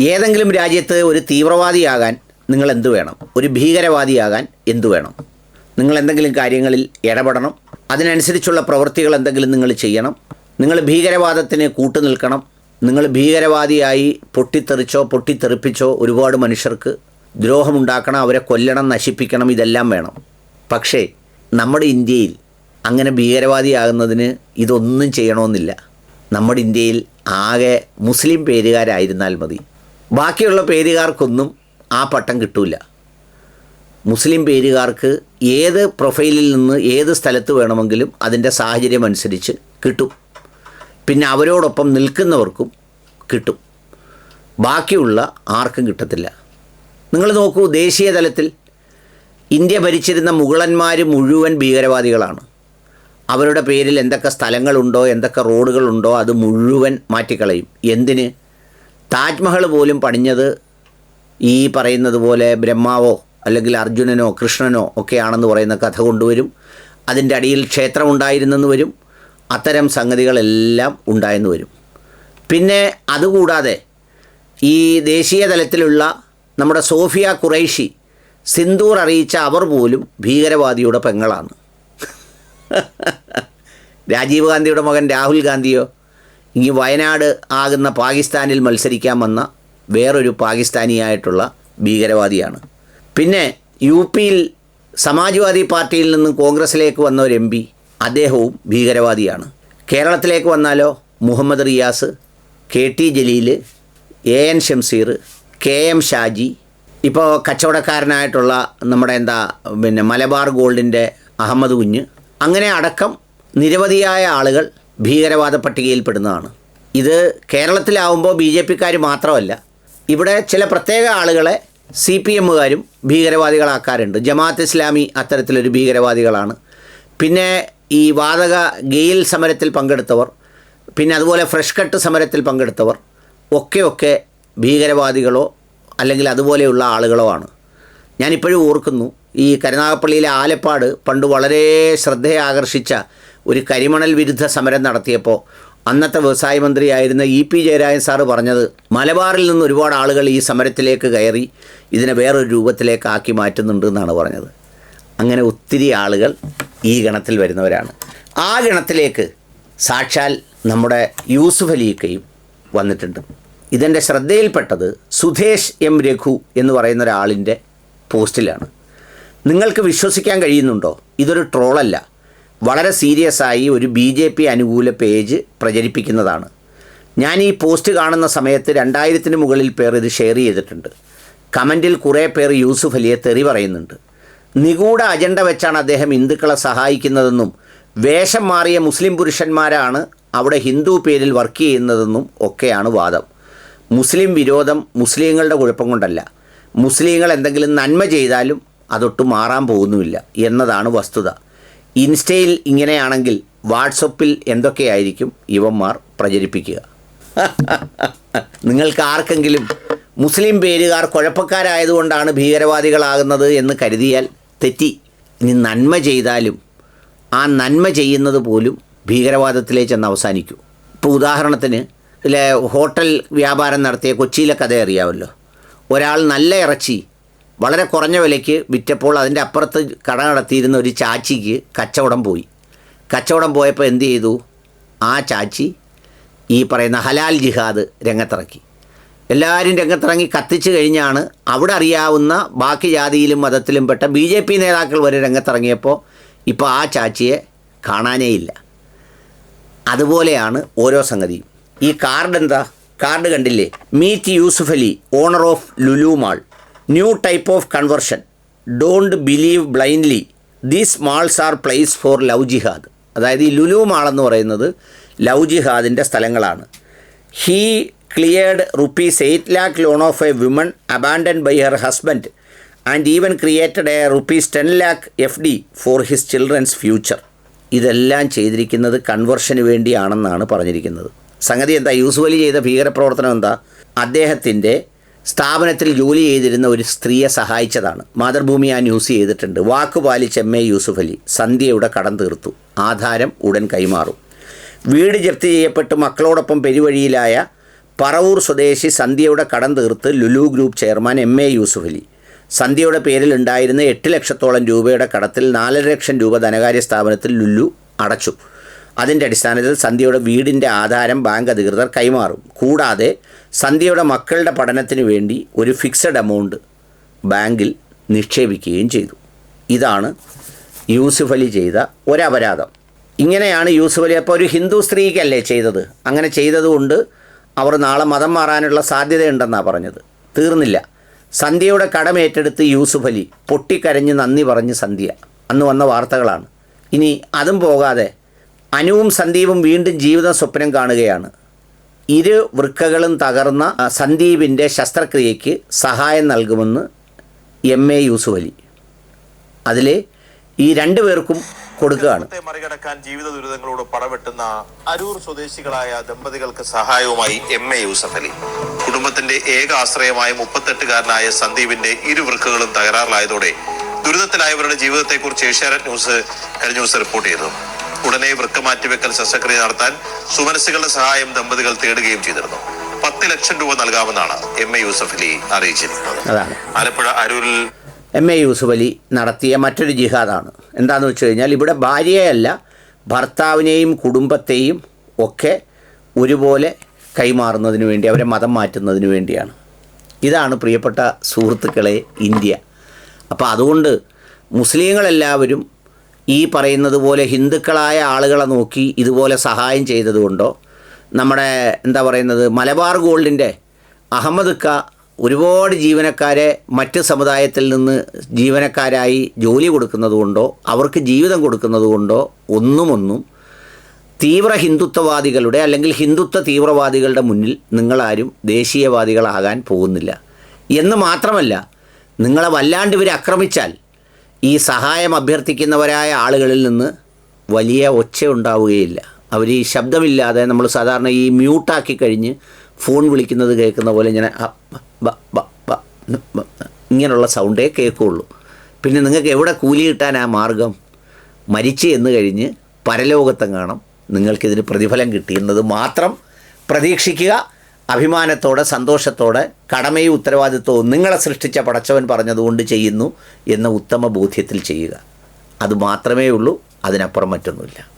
ഏതെങ്കിലും രാജ്യത്ത് ഒരു തീവ്രവാദിയാകാൻ നിങ്ങൾ എന്തു വേണം? ഒരു ഭീകരവാദിയാകാൻ എന്തു വേണം? നിങ്ങൾ എന്തെങ്കിലും കാര്യങ്ങളിൽ ഇടപെടണം? അതിനനുസരിച്ചുള്ള പ്രവൃത്തികൾ എന്തെങ്കിലും നിങ്ങൾ ചെയ്യണം? നിങ്ങൾ ഭീകരവാദത്തിന് കൂട്ടുനിൽക്കണം നിങ്ങൾ ഭീകരവാദിയായി പൊട്ടിത്തെറിച്ചോ പൊട്ടിത്തെറിപ്പിച്ചോ ഒരുപാട് മനുഷ്യർക്ക് ദ്രോഹമുണ്ടാക്കണം അവരെ കൊല്ലണം നശിപ്പിക്കണം ഇതെല്ലാം വേണം. പക്ഷേ നമ്മുടെ ഇന്ത്യയിൽ അങ്ങനെ ഭീകരവാദിയാകുന്നതിന് ഇതൊന്നും ചെയ്യണമെന്നില്ല. നമ്മുടെ ഇന്ത്യയിൽ ആകെ മുസ്ലിം പേരുകാരായിരുന്നാൽ മതി. ബാക്കിയുള്ള പേരുകാർക്കൊന്നും ആ പട്ടം കിട്ടൂല. മുസ്ലിം പേരുകാർക്ക് ഏത് പ്രൊഫൈലിൽ നിന്ന് ഏത് സ്ഥലത്ത് വേണമെങ്കിലും അതിന്റെ സാഹചര്യം അനുസരിച്ച് കിട്ടും. പിന്നെ അവരോടൊപ്പം നിൽക്കുന്നവർക്കും കിട്ടും. ബാക്കിയുള്ള ആർക്കും കിട്ടത്തില്ല. നിങ്ങൾ നോക്കൂ ദേശീയ തലത്തിൽ ഇന്ത്യ ഭരിച്ചിരുന്ന മുഗളന്മാർ മുഴുവൻ ഭീകരവാദികളാണ്. അവരുടെ പേരിൽ എന്തൊക്കെ സ്ഥലങ്ങളുണ്ടോ എന്തൊക്കെ റോഡുകളുണ്ടോ അത് മുഴുവൻ മാറ്റിക്കളയും. എന്തിന്? താജ്മഹൽ പോലും പണിഞ്ഞത് ഈ പറയുന്നത് പോലെ ബ്രഹ്മാവോ അല്ലെങ്കിൽ അർജുനനോ കൃഷ്ണനോ ഒക്കെയാണെന്ന് പറയുന്ന കഥ കൊണ്ടുവരും. അതിന്റെ അടിയിൽ ക്ഷേത്രം ഉണ്ടായിരുന്നെന്ന് വരും. അത്തരം സംഗതികളെല്ലാം ഉണ്ടായെന്ന് വരും. പിന്നെ അതുകൂടാതെ ഈ ദേശീയ തലത്തിലുള്ള നമ്മുടെ സോഫിയ ഖുറൈഷി സിന്ദൂർ അറിയിച്ച അവർ പോലും ഭീകരവാദിയുടെ പെങ്ങളാണ്. രാജീവ് ഗാന്ധിയുടെ മകൻ രാഹുൽ ഗാന്ധിയോ ഇനി വയനാട് ആകുന്ന പാകിസ്ഥാനിൽ മത്സരിക്കാൻ വന്ന വേറൊരു പാകിസ്ഥാനിയായിട്ടുള്ള ഭീകരവാദിയാണ്. പിന്നെ യു പിയിൽ സമാജ്വാദി പാർട്ടിയിൽ നിന്നും കോൺഗ്രസിലേക്ക് വന്ന ഒരു എം പി അദ്ദേഹവും ഭീകരവാദിയാണ്. കേരളത്തിലേക്ക് വന്നാലോ? Muhammad Riyas K T Jaleel A N Shamseer K M Shaji. ഇപ്പോൾ കച്ചവടക്കാരനായിട്ടുള്ള നമ്മുടെ എന്താ പിന്നെ മലബാർ ഗോൾഡിന്റെ അഹമ്മദ് കുഞ്ഞ്. അങ്ങനെ അടക്കം നിരവധിയായ ആളുകൾ ഭീകരവാദ പട്ടികയിൽപ്പെടുന്നതാണ്. ഇത് കേരളത്തിലാവുമ്പോൾ ബി ജെ പിക്കാർ മാത്രമല്ല ഇവിടെ ചില പ്രത്യേക ആളുകളെ സി പി എമ്മുകാരും ഭീകരവാദികളാക്കാറുണ്ട്. ജമാഅത്ത് ഇസ്ലാമി അത്തരത്തിലൊരു ഭീകരവാദികളാണ്. പിന്നെ ഈ വാതക ഗെയിൽ സമരത്തിൽ പങ്കെടുത്തവർ പിന്നെ അതുപോലെ ഫ്രഷ് കട്ട് സമരത്തിൽ പങ്കെടുത്തവർ ഒക്കെ ഒക്കെ ഭീകരവാദികളോ അല്ലെങ്കിൽ അതുപോലെയുള്ള ആളുകളോ ആണ്. ഞാനിപ്പോഴും ഓർക്കുന്നു ഈ കരുനാഗപ്പള്ളിയിലെ ആലപ്പാട് പണ്ട് വളരെ ശ്രദ്ധയെ ആകർഷിച്ച ഒരു കരിമണൽ വിരുദ്ധ സമരം നടത്തിയപ്പോൾ അന്നത്തെ വ്യവസായ മന്ത്രിയായിരുന്ന ഇ പി ജയരാജൻ സാറ് പറഞ്ഞത് മലബാറിൽ നിന്ന് ഒരുപാട് ആളുകൾ ഈ സമരത്തിലേക്ക് കയറി ഇതിനെ വേറൊരു രൂപത്തിലേക്ക് ആക്കി മാറ്റുന്നുണ്ട് എന്നാണ് പറഞ്ഞത്. അങ്ങനെ ഒത്തിരി ആളുകൾ ഈ ഗണത്തിൽ വരുന്നവരാണ്. ആ ഗണത്തിലേക്ക് സാക്ഷാൽ നമ്മുടെ യൂസുഫ് അലീക്കയും വന്നിട്ടുണ്ട്. ഇതെന്റെ ശ്രദ്ധയിൽപ്പെട്ടത് സുധേഷ് എം രഘു എന്ന് പറയുന്ന ഒരാളിന്റെ പോസ്റ്റിലാണ്. നിങ്ങൾക്ക് വിശ്വസിക്കാൻ കഴിയുന്നുണ്ടോ? ഇതൊരു ട്രോളല്ല. വളരെ സീരിയസ് ആയി ഒരു ബി ജെ പി അനുകൂല പേജ് പ്രചരിപ്പിക്കുന്നതാണ്. ഞാൻ ഈ പോസ്റ്റ് കാണുന്ന സമയത്ത് രണ്ടായിരത്തിന് മുകളിൽ പേർ ഇത് ഷെയർ ചെയ്തിട്ടുണ്ട്. കമന്റിൽ കുറേ പേർ യൂസുഫ് അലിയെ തെറി പറയുന്നുണ്ട്. നിഗൂഢ അജണ്ട വെച്ചാണ് അദ്ദേഹം ഹിന്ദുക്കളെ സഹായിക്കുന്നതെന്നും വേഷം മാറിയ മുസ്ലിം പുരുഷന്മാരാണ് അവിടെ ഹിന്ദു പേരിൽ വർക്ക് ചെയ്യുന്നതെന്നും ഒക്കെയാണ് വാദം. മുസ്ലിം വിരോധം മുസ്ലിങ്ങളുടെ കുഴപ്പം കൊണ്ടല്ല. മുസ്ലിങ്ങൾ എന്തെങ്കിലും നന്മ ചെയ്താലും അതൊട്ടും മാറാൻ പോകുന്നുമില്ല എന്നതാണ് വസ്തുത. ഇൻസ്റ്റയിൽ ഇങ്ങനെയാണെങ്കിൽ വാട്സപ്പിൽ എന്തൊക്കെയായിരിക്കും ഇവന്മാർ പ്രചരിപ്പിക്കുക? നിങ്ങൾക്ക് ആർക്കെങ്കിലും മുസ്ലിം പേരുകാർ കുഴപ്പക്കാരായതുകൊണ്ടാണ് ഭീകരവാദികളാകുന്നത് എന്ന് കരുതിയാൽ തെറ്റി. ഇനി നന്മ ചെയ്താലും ആ നന്മ ചെയ്യുന്നത് പോലും ഭീകരവാദത്തിലേ ചെന്ന് അവസാനിക്കൂ. ഇപ്പോൾ ഉദാഹരണത്തിന് ഇല്ലേ ഹോട്ടൽ വ്യാപാരം നടത്തിയ കൊച്ചിയിലെ കഥ അറിയാമല്ലോ ഒരാൾ നല്ല ഇറച്ചി വളരെ കുറഞ്ഞ വിലയ്ക്ക് വിറ്റപ്പോൾ അതിന്റെ അപ്പുറത്ത് കട നടത്തിയിരുന്ന ഒരു ചാച്ചിക്ക് കച്ചവടം പോയി. കച്ചവടം പോയപ്പോൾ എന്ത് ചെയ്തു? ആ ചാച്ചി ഈ പറയുന്ന ഹലാൽ ജിഹാദ് രംഗത്തിറക്കി. എല്ലാവരും രംഗത്തിറങ്ങി കത്തിച്ചു കഴിഞ്ഞാണ് അവിടെ അറിയാവുന്ന ബാക്കി ജാതിയിലും മതത്തിലും പെട്ട ബി ജെ പി നേതാക്കൾ വരെ രംഗത്തിറങ്ങിയപ്പോൾ ഇപ്പോൾ ആ ചാച്ചിയെ കാണാനേ ഇല്ല അതുപോലെയാണ് ഓരോ സംഗതിയും. ഈ കാർഡ് എന്താ? കാർഡ് കണ്ടില്ലേ? Meet Yusuf Ali owner of Lulu mall. New type of conversion. Don't believe blindly. These malls are place for love jihad. അതായത് ഈ ലുലു മാൾ എന്ന് പറയുന്നത് ലവ് ജിഹാദിന്റെ സ്ഥലങ്ങളാണ്. He cleared rupees eight lakh loan of a women abandon by her husband and even created a rupees ten lakh F D for his children's future. ഇതെല്ലാം ചെയ്തിരിക്കുന്നത് കൺവെർഷന് വേണ്ടിയാണെന്നാണ് പറഞ്ഞിരിക്കുന്നത്. സംഗതി എന്താ? യൂസ്വലി ചെയ്ത ഭീകരപ്രവർത്തനം എന്താ? അദ്ദേഹത്തിന്റെ സ്ഥാപനത്തിൽ ജോലി ചെയ്തിരുന്ന ഒരു സ്ത്രീയെ സഹായിച്ചതാണ്. മാതൃഭൂമി ആ ന്യൂസ് ചെയ്തിട്ടുണ്ട്. വാക്ക് പാലിച്ച എം എ യൂസുഫ് അലി സന്ധ്യയുടെ കടം തീർത്തു. ആധാരം ഉടൻ കൈമാറും. വീട് ജപ്തി ചെയ്യപ്പെട്ട്. മക്കളോടൊപ്പം പെരുവഴിയിലായ പറവൂർ സ്വദേശി സന്ധ്യയുടെ കടം തീർത്ത് Lulu group chairman M A Yusuf Ali. സന്ധ്യയുടെ പേരിൽ ഉണ്ടായിരുന്ന എട്ട് ലക്ഷത്തോളം രൂപയുടെ കടത്തിൽ നാലര ലക്ഷം രൂപ ധനകാര്യ സ്ഥാപനത്തിൽ ലുലു അടച്ചു. അതിന്റെ അടിസ്ഥാനത്തിൽ സന്ധ്യയുടെ വീടിന്റെ ആധാരം ബാങ്ക് അധികൃതർ കൈമാറും. കൂടാതെ സന്ധ്യയുടെ മക്കളുടെ പഠനത്തിന് വേണ്ടി ഒരു ഫിക്സഡ് എമൗണ്ട് ബാങ്കിൽ നിക്ഷേപിക്കുകയും ചെയ്തു. ഇതാണ് യൂസുഫ് അലി ചെയ്ത ഒരപരാധം. ഇങ്ങനെയാണ് യൂസുഫ് അലി അപ്പോൾ ഒരു ഹിന്ദു സ്ത്രീക്കല്ലേ ചെയ്തത്? അങ്ങനെ ചെയ്തതുകൊണ്ട് അവർ നാളെ മതം മാറാനുള്ള സാധ്യതയുണ്ടെന്നാണ് പറഞ്ഞത്. തീർന്നില്ല. സന്ധ്യയുടെ കടമേറ്റെടുത്ത് യൂസുഫ് അലി പൊട്ടിക്കരഞ്ഞ് നന്ദി പറഞ്ഞ് സന്ധ്യ. അന്ന് വന്ന വാർത്തകളാണ്. ഇനി അതും പോകാതെ അനുവും സന്ദീപും വീണ്ടും ജീവിത സ്വപ്നം കാണുകയാണ്. ഇരു വൃക്കകളും തകർന്ന സന്ദീപിന്റെ ശസ്ത്രക്രിയയ്ക്ക് സഹായം നൽകുമെന്ന് എം എ യൂസുഫ് അലി അതിൽ ഈ രണ്ടു പേർക്കും കൊടുക്കുകയാണ്. മറികടക്കാൻ ജീവിത ദുരിതങ്ങളോട് പടവെട്ടുന്ന അരൂർ സ്വദേശികളായ ദമ്പതികൾക്ക് സഹായവുമായി എം എ യൂസഫ് അലി കുടുംബത്തിന്റെ ഏക ആശ്രയമായ മുപ്പത്തെട്ടുകാരനായ സന്ദീപിന്റെ ഇരുവൃക്കുകളും തകരാറിലായതോടെ ദുരിതത്തിലായവരുടെ ജീവിതത്തെക്കുറിച്ച് ഏഷ്യാനെറ്റ് ന്യൂസ് കഴിഞ്ഞ ദിവസം റിപ്പോർട്ട് ചെയ്തു. ഉടനെ വൃക്ക മാറ്റിവെക്കൽ ശസ്ത്രക്രിയ നടത്താൻ സുമനസ്സുകളുടെ സഹായം ദമ്പതികൾ തേടുകയും ചെയ്തിരുന്നു. പത്ത് ലക്ഷം രൂപ നൽകാമെന്നാണ് എം എ യൂസഫ് അലി അറിയിച്ചിരിക്കുന്നത്. ആലപ്പുഴ അരൂരിൽ എം എ യൂസുഫ് അലി നടത്തിയ മറ്റൊരു ജിഹാദാണ്. എന്താണെന്ന് വെച്ച് കഴിഞ്ഞാൽ ഇവിടെ ഭാര്യയല്ല ഭർത്താവിനെയും കുടുംബത്തെയും ഒക്കെ ഒരുപോലെ കൈമാറുന്നതിന് വേണ്ടി അവരെ മതം മാറ്റുന്നതിന് വേണ്ടിയാണ്. ഇതാണ് പ്രിയപ്പെട്ട സുഹൃത്തുക്കളെ ഇന്ത്യ. അപ്പോൾ അതുകൊണ്ട് മുസ്ലിങ്ങളെല്ലാവരും ഈ പറയുന്നത് പോലെ ഹിന്ദുക്കളായ ആളുകളെ നോക്കി ഇതുപോലെ സഹായം ചെയ്തതുകൊണ്ടോ നമ്മുടെ എന്താ പറയുന്നത് മലബാർ ഗോൾഡിന്റെ അഹമ്മദ് ക ഒരുപാട് ജീവനക്കാരെ മറ്റ് സമുദായത്തിൽ നിന്ന് ജീവനക്കാരായി ജോലി കൊടുക്കുന്നതുകൊണ്ടോ അവർക്ക് ജീവിതം കൊടുക്കുന്നതുകൊണ്ടോ ഒന്നുമൊന്നും തീവ്ര ഹിന്ദുത്വവാദികളുടെ അല്ലെങ്കിൽ ഹിന്ദുത്വ തീവ്രവാദികളുടെ മുന്നിൽ നിങ്ങളാരും ദേശീയവാദികളാകാൻ പോകുന്നില്ല. എന്ന് മാത്രമല്ല നിങ്ങളെ വല്ലാണ്ട് ഇവർ ആക്രമിച്ചാൽ ഈ സഹായം അഭ്യർത്ഥിക്കുന്നവരായ ആളുകളിൽ നിന്ന് വലിയ ഒച്ച ഉണ്ടാവുകയില്ല. അവർ ഈ ശബ്ദമില്ലാതെ നമ്മൾ സാധാരണ ഈ മ്യൂട്ടാക്കി കഴിഞ്ഞ് ഫോൺ വിളിക്കുന്നത് കേൾക്കുന്ന പോലെ ഇങ്ങനെ ഇങ്ങനെയുള്ള സൗണ്ടേ കേൾക്കുകയുള്ളൂ. പിന്നെ നിങ്ങൾക്ക് എവിടെ കൂലി കിട്ടാൻ ആ മാർഗം? മരിച്ചു എന്ന് കഴിഞ്ഞ് പരലോകത്തം കാണും നിങ്ങൾക്കിതിന് പ്രതിഫലം കിട്ടിയെന്നത് മാത്രം പ്രതീക്ഷിക്കുക. അഭിമാനത്തോടെ സന്തോഷത്തോടെ കടമയും ഉത്തരവാദിത്വവും നിങ്ങളെ സൃഷ്ടിച്ച പടച്ചവൻ പറഞ്ഞതുകൊണ്ട് ചെയ്യുന്നു എന്ന ഉത്തമ ബോധ്യത്തിൽ ചെയ്യുക. അത് മാത്രമേ ഉള്ളൂ അതിനപ്പുറം മറ്റൊന്നുമില്ല.